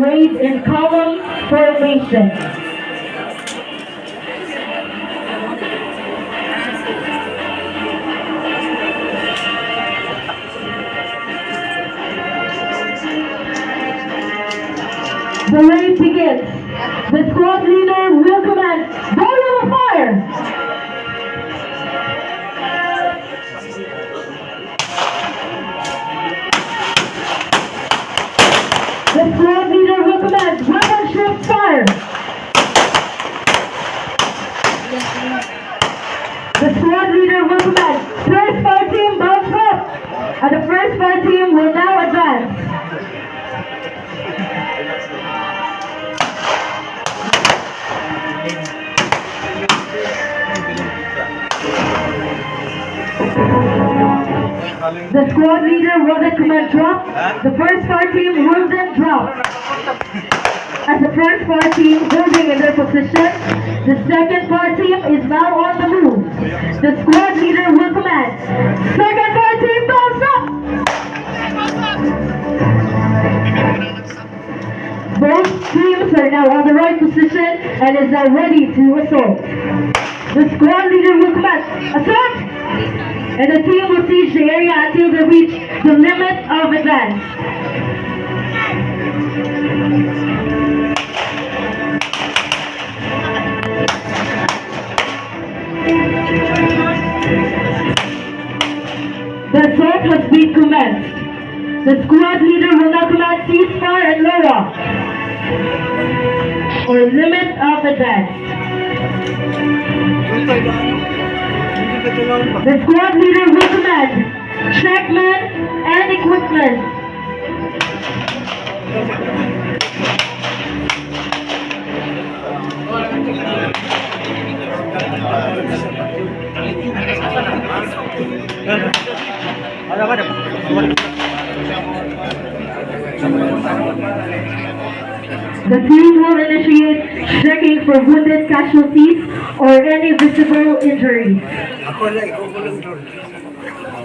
laid in column formation. The race begins. The squad leader will command volume of fire. The squad leader will command weapon shift fire. The squad leader will command first fire team bounce up. And the first fire team will now advance. The squad leader will then command drop. The first fire team will then drop. As the first fire team holding in their position, the second fire team is now on the move. The squad leader will command. Second fire team bounce up! Both teams are now on the right position and is now ready to assault. The squad leader will command. Assault! And the team will siege the area until they reach the limit of advance. The assault has been commenced. The squad leader will now command ceasefire and lower. Or limit of advance. The squad leader will command checkmen and equipment. The team will initiate checking for wounded casualties or any visible injuries.